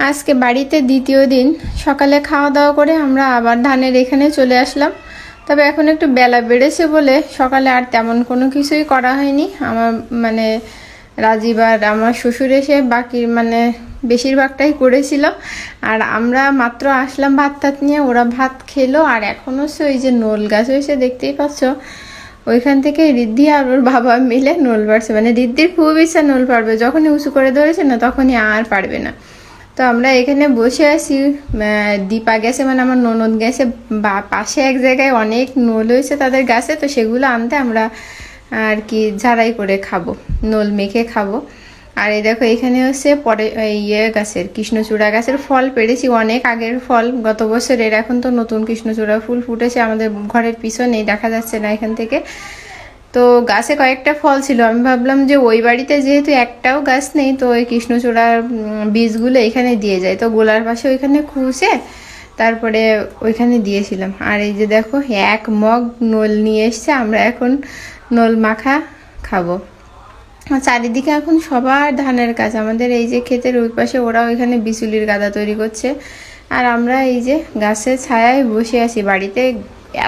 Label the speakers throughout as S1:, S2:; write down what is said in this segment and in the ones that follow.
S1: আজকে বাড়িতে দ্বিতীয় দিন। সকালে খাওয়া দাওয়া করে আমরা আবার ধানের এখানে চলে আসলাম। তবে এখন একটু বেলা বেড়েছে বলে সকালে আর তেমন কোনো কিছুই করা হয়নি। আমার মানে রাজীব আর আমার শ্বশুর এসে বাকি মানে বেশিরভাগটাই করেছিল। আর আমরা মাত্র আসলাম ভাত টাত নিয়ে, ওরা ভাত খেলো আর এখন হচ্ছে ওই যে নোল গাছ হয়েছে দেখতেই পাচ্ছ, ওইখান থেকে রিদ্ধি আর ওর বাবা মিলে নোল পারছে মানে রিদ্ধির খুব ইচ্ছা নোল পারবে যখনই উঁচু করে ধরেছে না তখনই আর পারবে না। তো আমরা এখানে বসে আছি। দীপা গেছে মানে আমার ননদ গেছে। বা, পাশে এক জায়গায় অনেক নোল হয়েছে তাদের গাছে, তো সেগুলো আনতে আমরা আর কি ঝাড়াই করে খাব, নোল মেখে খাব। আর এই দেখো, এখানে হচ্ছে পরে ইয়ে গাছের, কৃষ্ণচূড়া গাছের ফল পেরেছি অনেক আগের ফল, গত বছরের। এখন তো নতুন কৃষ্ণচূড়া ফুল ফুটেছে আমাদের ঘরের পিছনেই, দেখা যাচ্ছে না এখান থেকে। তো গাছে কয়েকটা ফল ছিল। আমি ভাবলাম যে ওই বাড়িতে যেহেতু একটাও গাছ নেই, তো ওই কৃষ্ণচূড়ার বীজগুলো এখানে দিয়ে যায়। তো গোলার পাশে ওইখানে খুঁজে তারপরে ওইখানে দিয়েছিলাম। আর এই যে দেখো, এক মগ নোল নিয়ে এসছে, আমরা এখন নোল মাখা খাব। চারিদিকে এখন সবার ধানের কাজ। আমাদের এই যে ক্ষেতের ওই পাশে ওরাও ওইখানে বিচুলির গাদা তৈরি করছে। আর আমরা এই যে গাছের ছায়ায় বসে আছি, বাড়িতে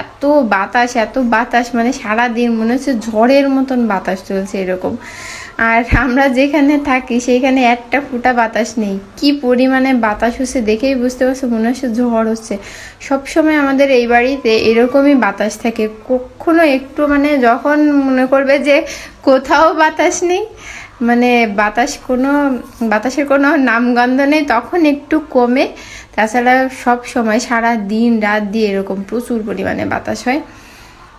S1: এত বাতাস এত বাতাস মানে সারা দিন মনে হচ্ছে ঝড়ের মতন বাতাস চলছে এরকম। আর আমরা যেখানে থাকি, সেইখানে একটা ফুটা বাতাস নেই। কি পরিমাণে বাতাস হচ্ছে দেখেই বুঝতে পারছ, মনে হচ্ছে ঝড় হচ্ছে। সবসময় আমাদের এই বাড়িতে এরকমই বাতাস থাকে। কখনো একটু মানে যখন মনে করবে যে কোথাও বাতাস নেই মানে বাতাস কোনো বাতাসের কোনো নামগন্ধ নেই তখন একটু কমে। তাছাড়া সব সময় সারা দিন রাত দিয়ে এরকম প্রচুর পরিমাণে বাতাস হয়।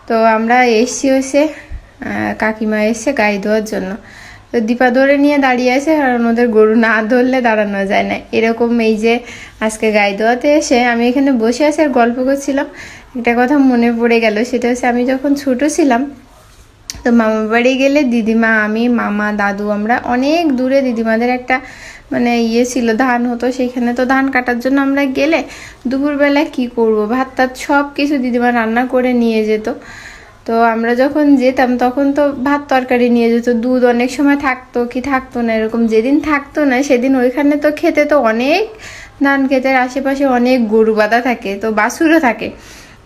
S1: তো আমরা এসছি আহ, কাকিমা এসছে গাই ধোয়ার জন্য। তো দীপা ধরে নিয়ে দাঁড়িয়ে আছে কারণ ওদের গরু না ধরলে দাঁড়ানো যায় না। এরকম এই যে আজকে গাই ধোয়াতে এসে আমি এখানে বসে আছি আর গল্প করছিলাম। একটা কথা মনে পড়ে গেল সেটা হচ্ছে আমি যখন ছোট ছিলাম তো মামা বাড়ি গেলে দিদিমা, আমি, মামা, দাদু আমরা অনেক দূরে দিদিমাদের একটা মানে ইয়ে ছিল, ধান হতো, সেইখানে তো ধান কাটার জন্য আমরা গেলে দুপুরবেলা কি করব? ভাত টাত সব কিছু দিদিমা রান্না করে নিয়ে যেত। তো আমরা যখন যেতাম তখন তো ভাত তরকারি নিয়ে যেত, দুধ অনেক সময় থাকতো, কি থাকতো না, এরকম যেদিন থাকতো না সেদিন ওইখানে তো খেতে তো অনেক ধান ক্ষেতের আশেপাশে অনেক গরু বাঁধা থাকে, তো বাছুরও থাকে।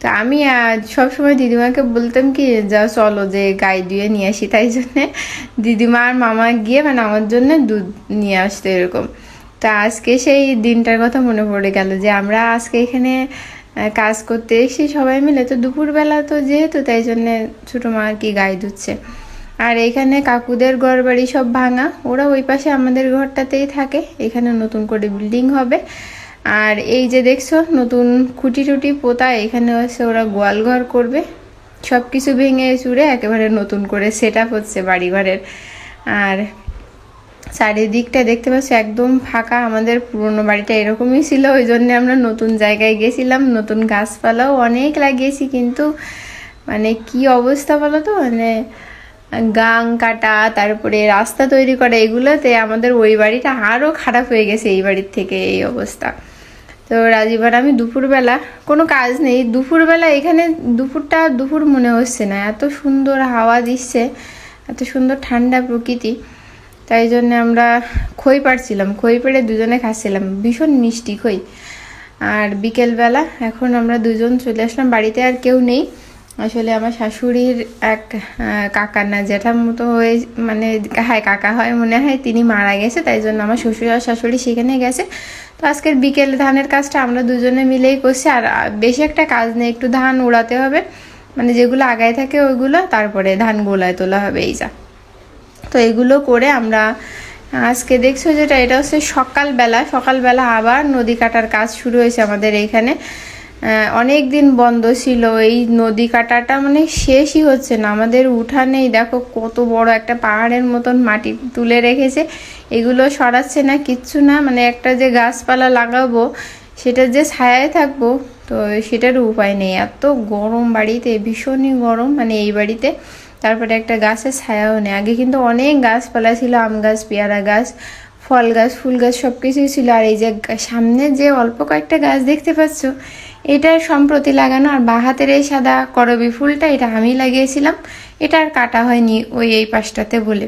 S1: তো আমি সবসময় দিদিমাকে বলতাম কি, যা, চলো যে গাই দিয়ে নিয়ে আসি। তাই জন্যে দিদিমা আর মামা গিয়ে মানে আমার জন্য দুধ নিয়ে আসতো এরকম। তা আজকে সেই দিনটার কথা মনে পড়ে গেল যে আমরা আজকে এখানে কাজ করতে এসেছি সবাই মিলে তো দুপুরবেলা তো যেহেতু তাই জন্যে ছোটো মা আর কি গাই ধুচ্ছে আর এখানে কাকুদের ঘর বাড়ি সব ভাঙা। ওরা ওই পাশে আমাদের ঘরটাতেই থাকে। এখানে নতুন করে বিল্ডিং হবে। আর এই যে দেখছ, নতুন খুঁটি টুটি পোতা, এখানে হচ্ছে ওরা গোয়াল ঘর করবে। সব কিছু ভেঙে চুড়ে একেবারে নতুন করে সেট আপ হচ্ছে বাড়ি ঘরের আর চারিদিকটা দেখতে পাচ্ছি, একদম ফাঁকা। আমাদের পুরনো বাড়িটা এরকমই ছিল, ওই জন্য আমরা নতুন জায়গায় গেছিলাম। নতুন গাছপালাও অনেক লাগিয়েছি, কিন্তু মানে কি অবস্থা বলো তো মানে গাং কাটা, তারপরে রাস্তা তৈরি করা, এগুলোতে আমাদের ওই বাড়িটা আরও খারাপ হয়ে গেছে এই বাড়ির থেকে এই অবস্থা। তো রাজীবার আমি দুপুরবেলা, কোনো কাজ নেই। দুপুরবেলা এখানে দুপুরটা দুপুর মনে হচ্ছে না। এত সুন্দর হাওয়া দিচ্ছে, এত সুন্দর ঠান্ডা প্রকৃতি। তাই জন্য আমরা খই পাড়ছিলাম। খই পেড়ে দুজনে খাচ্ছিলাম। ভীষণ মিষ্টি খই। আর বিকেলবেলা এখন আমরা দুজন চলে আসলাম। বাড়িতে আর কেউ নেই। আসলে আমার শাশুড়ির এক কাকা না জেঠার মতো হয়ে মানে হ্যাঁ কাকা হয় মনে হয়, তিনি মারা গেছে। তাই জন্য আমার শ্বশুর আর শাশুড়ি সেখানে গেছে। তো আজকের বিকেলে ধানের কাজটা আমরা দুজনে মিলেই করছি। আর বেশি একটা কাজ নেই, একটু ধান উড়াতে হবে। মানে যেগুলো আগায় থাকে ওইগুলো, তারপরে ধান গোলায় তোলা হবে, এই যা। তো এগুলো করে আমরা আজকে দেখছ যেটা, এটা হচ্ছে সকালবেলা। সকালবেলা আবার নদী কাটার কাজ শুরু হয়েছে আমাদের এইখানে অনেক দিন বন্ধ ছিল। এই নদী কাটাটা মানে শেষই হচ্ছে না। আমাদের উঠানেই দেখো কত বড় একটা পাহাড়ের মতন মাটি তুলে রেখেছে। এগুলো সরাচ্ছে না, কিচ্ছু না। মানে একটা যে গাছপালা লাগাবো সেটা যে ছায়ায় থাকব, তো সেটার উপায় নেই। এত গরম বাড়িতে, ভীষণই গরম। মানে এই বাড়িতে তারপরে একটা গাছের ছায়াও নেই। আগে কিন্তু অনেক গাছপালা ছিল, আম গাছ, পেয়ারা গাছ ফল গাছ, ফুল গাছ সব কিছুই ছিল। আর এই যে সামনে যে অল্প কয়েকটা গাছ দেখতে পাচ্ছ, এটা সম্প্রতি লাগানো। আর বাহাতের এই সাদা করবি ফুলটা, এটা আমি লাগিয়েছিলাম। এটা আর কাটা হয়নি ওই এই পাশটাতে বলে।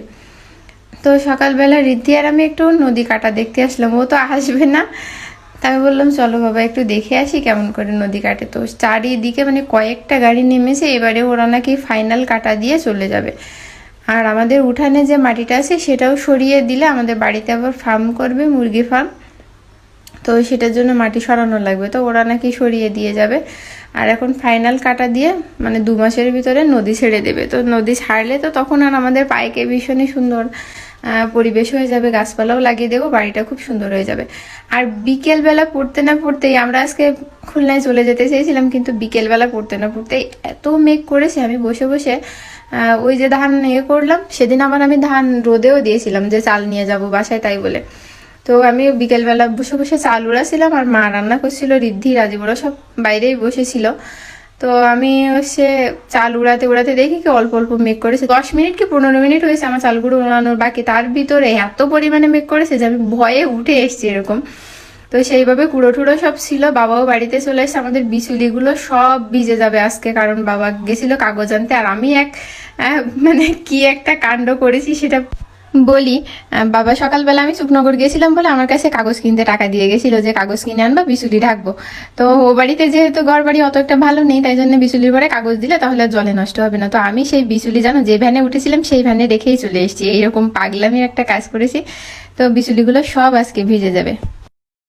S1: তো সকালবেলা রিদ্ধি আর আমি একটু নদী কাটা দেখতে আসলাম। ও তো আসবে না। তা আমি বললাম, চলো বাবা, একটু দেখে আসি কেমন করে নদী কাটে। তো চারিদিকে মানে কয়েকটা গাড়ি নেমেছে। এবারে ওরা নাকি ফাইনাল কাটা দিয়ে চলে যাবে। আর আমাদের উঠানে যে মাটিটা আছে সেটাও সরিয়ে দিলে আমাদের বাড়িতে আবার ফার্ম করবে, মুরগি ফার্ম তো সেটার জন্য মাটি সরানো লাগবে। তো ওরা নাকি সরিয়ে দিয়ে যাবে। আর এখন ফাইনাল কাটা দিয়ে মানে দু মাসের ভিতরে নদী ছেড়ে দেবে। তো নদী ছাড়লে তো তখন আর আমাদের পাইকে ভীষণই সুন্দর পরিবেশ হয়ে যাবে, গাছপালাও লাগিয়ে দেবো, বাড়িটা খুব সুন্দর হয়ে যাবে। আর বিকেলবেলা পড়তে না পড়তেই, আমরা আজকে খুলনায় চলে যেতে চেয়েছিলাম, কিন্তু বিকেলবেলা পড়তে না পড়তেই এত মেঘ করেছে, আমি বসে বসে ওই যে ধান ইয়ে করলাম, সেদিন আবার আমি ধান রোদেও দিয়েছিলাম যে চাল নিয়ে যাব বাসায় তাই বলে। তো আমি বিকেলবেলা বসে বসে চাল উড়াছিলাম, আর মা রান্না করছিল, রিদ্ধি, রাজীব, ওরা সব বাইরেই বসেছিল। তো আমি হচ্ছে চাল উড়াতে উড়াতে দেখি কি অল্প অল্প মেঘ করেছে। দশ মিনিট কি পনেরো মিনিট হয়েছে আমার চালগুলো উড়ানোর, বাকি তার ভিতরে এত পরিমাণে মেঘ করেছে যে আমি ভয়ে উঠে এসেছি এরকম। তো সেইভাবে কুড়ো টুড়ো সব ছিল, বাবাও বাড়িতে চলে এসে আমাদের বিচুলিগুলো সব ভিজে যাবে আজকে, কারণ বাবা গেছিল কাগজ আনতে, আর আমি এক মানে কি একটা কাণ্ড করেছি সেটা বলি বাবা সকালবেলা আমি সুখনগর গেছিলাম বলে আমার কাছে কাগজ কিনতে টাকা দিয়ে গেছিল যে কাগজ কিনে আনবা, বিচুলি ঢাকবো। তো ও বাড়িতে যেহেতু ঘর বাড়ি অত একটা ভালো নেই, তাই জন্য বিচুলির পরে কাগজ দিলে তাহলে জলে নষ্ট হবে না। তো আমি সেই বিচুলি জানো, যে ভ্যানে উঠেছিলাম সেই ভ্যানে রেখেই চলে এসেছি। এইরকম পাগলামির একটা কাজ করেছি। তো বিচুলিগুলো সব আজকে ভিজে যাবে।